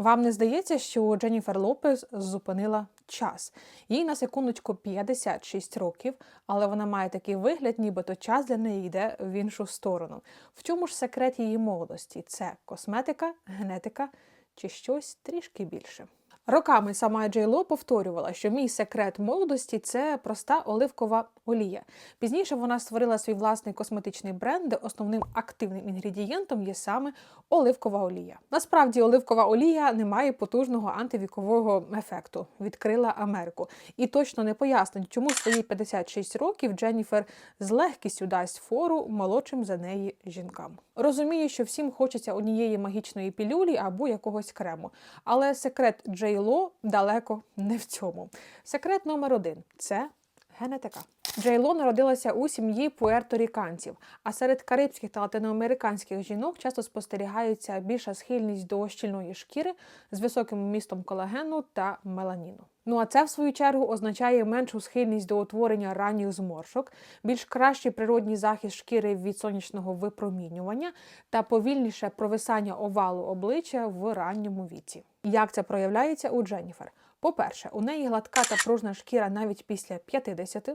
Вам не здається, що Дженніфер Лопес зупинила час? Їй на секундочку 56 років, але вона має такий вигляд, нібито час для неї йде в іншу сторону. В чому ж секрет її молодості? Це косметика, генетика чи щось трішки більше? Роками сама Джей Ло повторювала, що мій секрет молодості це проста оливкова олія. Пізніше вона створила свій власний косметичний бренд, де основним активним інгредієнтом є саме оливкова олія. Насправді, оливкова олія не має потужного антивікового ефекту. Відкрила Америку. І точно не пояснить, чому свої 56 років Дженніфер з легкістю дасть фору молодшим за неї жінкам. Розумію, що всім хочеться однієї магічної пілюлі або якогось крему. Але секрет Джей Ло далеко не в цьому. Секрет номер один це генетика. Джейло народилася у сім'ї пуерторіканців, а серед карибських та латиноамериканських жінок часто спостерігається більша схильність до щільної шкіри з високим вмістом колагену та меланіну. Ну а це, в свою чергу, означає меншу схильність до утворення ранніх зморшок, більш кращий природній захист шкіри від сонячного випромінювання та повільніше провисання овалу обличчя в ранньому віці. Як це проявляється у Дженніфер? По-перше, у неї гладка та пружна шкіра навіть після 50.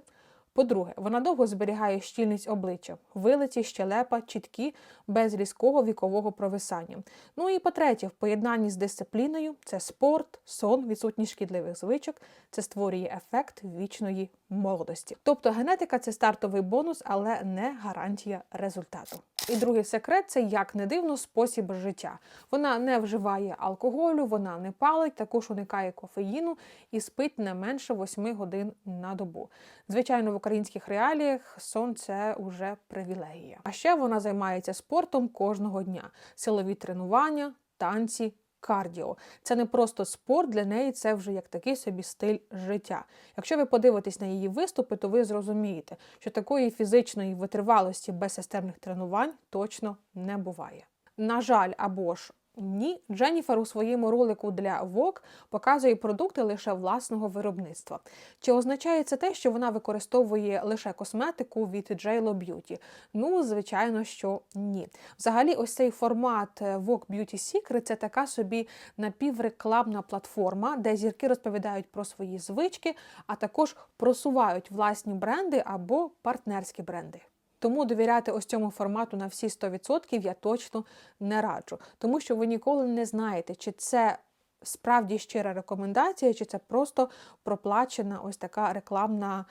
По-друге, вона довго зберігає щільність обличчя, вилиці, щелепа, чіткі, без різкого вікового провисання. Ну і по-третє, в поєднанні з дисципліною це спорт, сон, відсутність шкідливих звичок, це створює ефект вічної молодості. Тобто генетика це стартовий бонус, але не гарантія результату. І другий секрет це як не дивно спосіб життя. Вона не вживає алкоголю, вона не палить, також уникає кофеїну і спить не менше 8 годин на добу. Звичайно, в українських реаліях сон це уже привілегія. А ще вона займається спортом кожного дня: силові тренування, танці. Кардіо це не просто спорт для неї, це вже як такий собі стиль життя. Якщо ви подивитесь на її виступи, то ви зрозумієте, що такої фізичної витривалості без системних тренувань точно не буває. На жаль, або ж ні, Дженніфер у своєму ролику для Vogue показує продукти лише власного виробництва. Чи означає це те, що вона використовує лише косметику від JLo Beauty? Ну, звичайно, що ні. Взагалі, ось цей формат Vogue Beauty Secret – це така собі напіврекламна платформа, де зірки розповідають про свої звички, а також просувають власні бренди або партнерські бренди. Тому довіряти ось цьому формату на всі 100% я точно не раджу, тому що ви ніколи не знаєте, чи це справді щира рекомендація, чи це просто проплачена ось така рекламна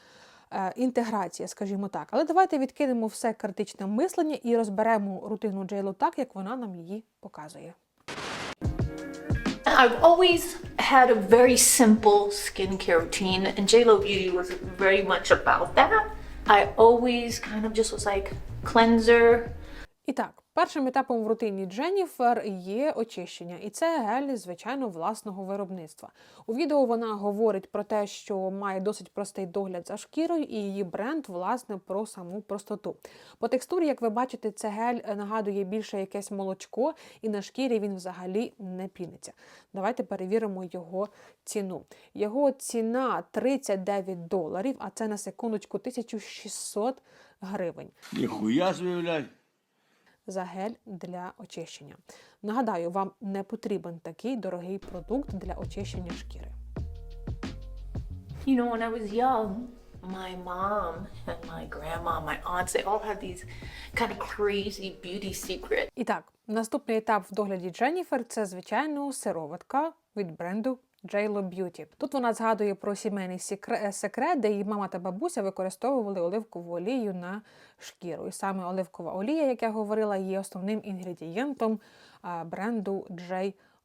е, інтеграція, скажімо так. Але давайте відкинемо все критичне мислення і розберемо рутину Джейло так, як вона нам її показує. I've always had a very simple skincare routine, and JLo Beauty was very much about that. I always kind of just was like cleanser. І так, першим етапом в рутині Дженніфер є очищення, і це гель, звичайно, власного виробництва. У відео вона говорить про те, що має досить простий догляд за шкірою, і її бренд, власне, про саму простоту. По текстурі, як ви бачите, це гель нагадує більше якесь молочко, і на шкірі він взагалі не піниться. Давайте перевіримо його ціну. Його ціна 39 доларів, а це на секундочку 1600 гривень Ніхуя блядь. За гель для очищення. Нагадаю, вам не потрібен такий дорогий продукт для очищення шкіри. You know, when I was young, my mom and my grandma, my aunts, they all had these kind of crazy beauty secrets. І так, наступний етап в догляді Дженніфер це, звичайно, сироватка від бренду JLo Б'юті. Тут вона згадує про сімейний секрет, де її мама та бабуся використовували оливкову олію на шкіру. І саме оливкова олія, як я говорила, є основним інгредієнтом бренду бренду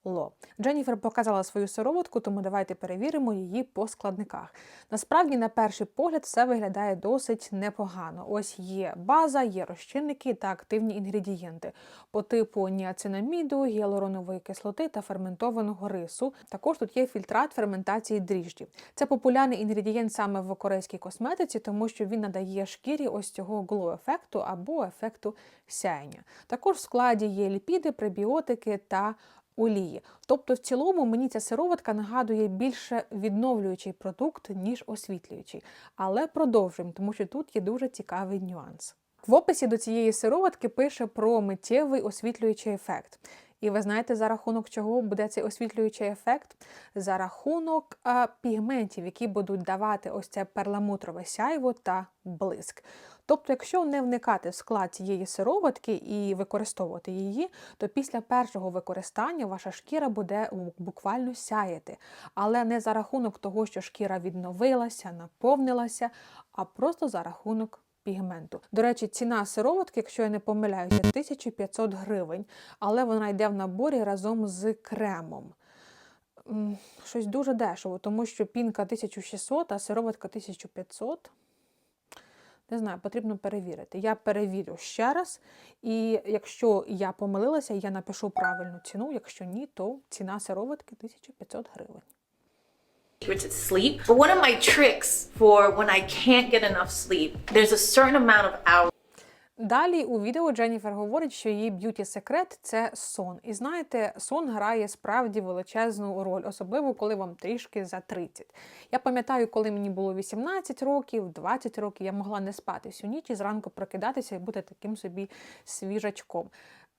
JLo. Дженніфер показала свою сироватку, тому давайте перевіримо її по складниках. Насправді, на перший погляд, все виглядає досить непогано. Ось є база, є розчинники та активні інгредієнти по типу ніацинаміду, гіалуронової кислоти та ферментованого рису. Також тут є фільтрат ферментації дріжджів. Це популярний інгредієнт саме в корейській косметиці, тому що він надає шкірі ось цього глоу-ефекту або ефекту сяєння. Також в складі є ліпіди, пребіотики та олії. Тобто, в цілому мені ця сироватка нагадує більше відновлюючий продукт, ніж освітлюючий. Але продовжуємо, тому що тут є дуже цікавий нюанс. В описі до цієї сироватки пише про миттєвий освітлюючий ефект. І ви знаєте, за рахунок чого буде цей освітлюючий ефект? За рахунок а, пігментів, які будуть давати ось це перламутрове сяйво та блиск. Тобто, якщо не вникати в склад цієї сироватки і використовувати її, то після першого використання ваша шкіра буде буквально сяяти. Але не за рахунок того, що шкіра відновилася, наповнилася, а просто за рахунок пігменту. До речі, ціна сироватки, якщо я не помиляюся, 1500 гривень, але вона йде в наборі разом з кремом. Щось дуже дешево, тому що пінка 1600, а сироватка 1500. Не знаю, потрібно перевірити. Я перевірю ще раз, і якщо я помилилася, я напишу правильну ціну. Якщо ні, то ціна сироватки 1500 гривень. Secrets is sleep. But one of my tricks for when I can't get enough sleep, there's a certain amount of hours. Далі у відео Дженніфер говорить, що її б'юті секрет це сон. І знаєте, сон грає справді величезну роль, особливо коли вам трішки за 30. Я пам'ятаю, коли мені було 18 років, 20 років, я могла не спати всю ніч і зранку прокидатися і бути таким собі свіжачком.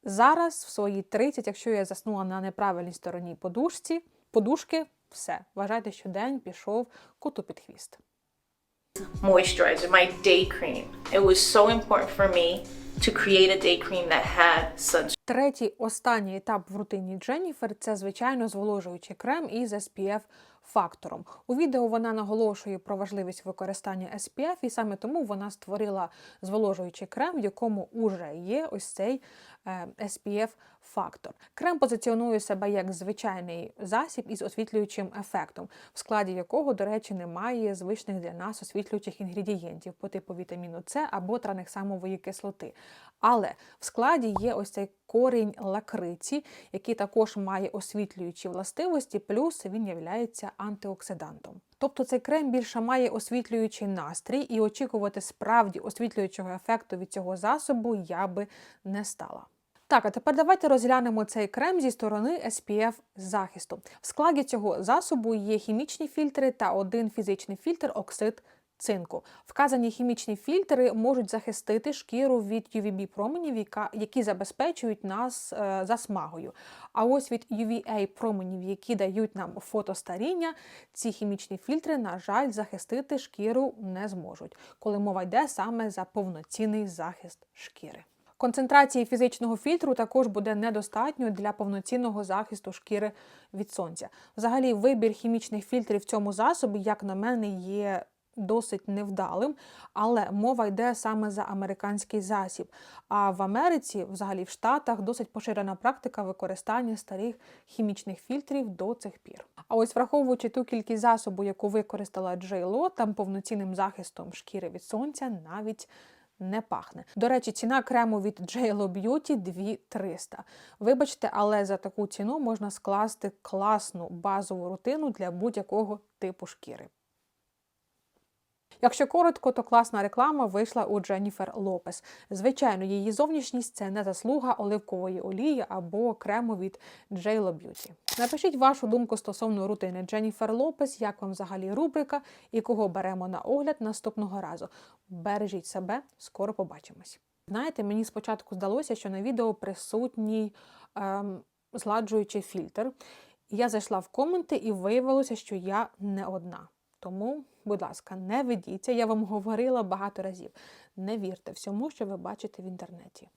Зараз, в свої 30, якщо я заснула на неправильній стороні подушці, подушки, все, вважайте, що день пішов коту під хвіст. moisturizer, my day cream. It was so important for me to create a day cream that had sunscreen. Третій останній етап в рутині Дженніфер це звичайно зволожуючий крем із SPF фактором. У відео вона наголошує про важливість використання SPF, і саме тому вона створила зволожуючий крем, в якому уже є ось цей SPF фактор. Крем позиціонує себе як звичайний засіб із освітлюючим ефектом, в складі якого, до речі, немає звичних для нас освітлюючих інгредієнтів по типу вітаміну С або транексамової кислоти. Але в складі є ось цей корінь лакриці, який також має освітлюючі властивості, плюс він є антиоксидантом. Тобто цей крем більше має освітлюючий настрій, і очікувати справді освітлюючого ефекту від цього засобу я би не стала. Так, а тепер давайте розглянемо цей крем зі сторони SPF захисту. В складі цього засобу є хімічні фільтри та один фізичний фільтр оксид цинку. Вказані хімічні фільтри можуть захистити шкіру від UVB променів, які забезпечують нас е, засмагою. А ось від UVA променів, які дають нам фотостаріння, ці хімічні фільтри, на жаль, захистити шкіру не зможуть, коли мова йде саме за повноцінний захист шкіри. Концентрації фізичного фільтру також буде недостатньо для повноцінного захисту шкіри від сонця. Взагалі, вибір хімічних фільтрів в цьому засобі, як на мене, є досить невдалим, але мова йде саме за американський засіб. А в Америці, взагалі в Штатах, досить поширена практика використання старих хімічних фільтрів до цих пір. А ось враховуючи ту кількість засобу, яку використала J.Lo, там повноцінним захистом шкіри від сонця навіть не пахне. До речі, ціна крему від JLO Beauty 2300. Вибачте, але за таку ціну можна скласти класну базову рутину для будь-якого типу шкіри. Якщо коротко, то класна реклама вийшла у Дженніфер Лопес. Звичайно, її зовнішність це не заслуга оливкової олії або крему від JLO Beauty. Напишіть вашу думку стосовно рутини Дженніфер Лопес, як вам взагалі рубрика і кого беремо на огляд наступного разу. Бережіть себе, скоро побачимось. Знаєте, мені спочатку здалося, що на відео присутній ем, зладжуючий фільтр. Я зайшла в коменти і виявилося, що я не одна. Тому, будь ласка, не ведіться. Я вам говорила багато разів. Не вірте всьому, що ви бачите в інтернеті.